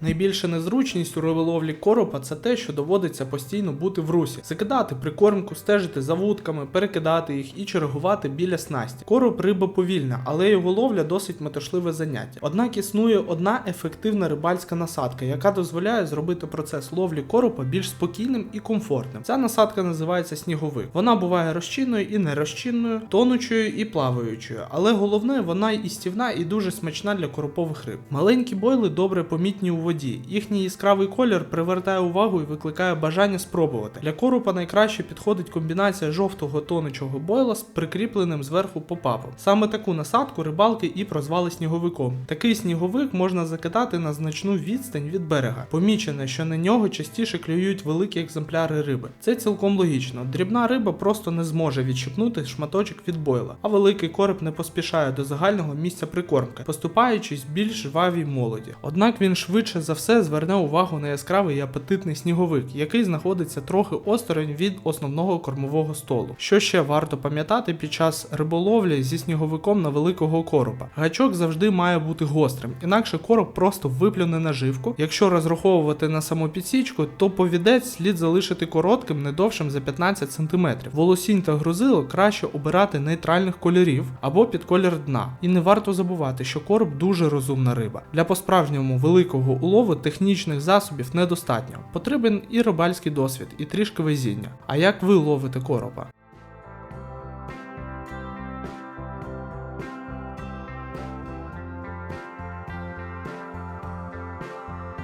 Найбільша незручність у риболовлі коропа це те, що доводиться постійно бути в русі, закидати прикормку, стежити за вудками, перекидати їх і чергувати біля снасті. Короб риба повільна, але його ловля досить метушливе заняття. Однак існує одна ефективна рибальська насадка, яка дозволяє зробити процес ловлі коропа більш спокійним і комфортним. Ця насадка називається сніговик. Вона буває розчинною і нерозчинною, тонучою і плаваючою, але головне, вона і стівна, і дуже смачна для коропових риб. Маленькі бойли добре помітні у воді. Їхній яскравий колір привертає увагу і викликає бажання спробувати. Для коропа найкраще підходить комбінація жовтого тонучого бойла з прикріпленим зверху попапом. Саме таку насадку рибалки і прозвали сніговиком. Такий сніговик можна закидати на значну відстань від берега. Помічено, що на нього частіше клюють великі екземпляри риби. Це цілком логічно. Дрібна риба просто не зможе відщипнути шматочок від бойла, а великий короб не поспішає до загального місця прикормки, поступаючись більш жвавій молоді. Однак він швидше за все зверне увагу на яскравий і апетитний сніговик, який знаходиться трохи осторонь від основного кормового столу. Що ще варто пам'ятати під час риболовлі зі сніговиком на великого коропа? Гачок завжди має бути гострим, інакше короб просто виплюне наживку. Якщо розраховувати на саму підсічку, то повідець слід залишити коротким, не довшим за 15 см. Волосінь та грузило краще обирати нейтральних кольорів або під колір дна. І не варто забувати, що короб дуже розумна риба. Для по-справжньому великого улову технічних засобів недостатньо. Потрібен і рибальський досвід, і трішки везіння. А як ви ловите коропа?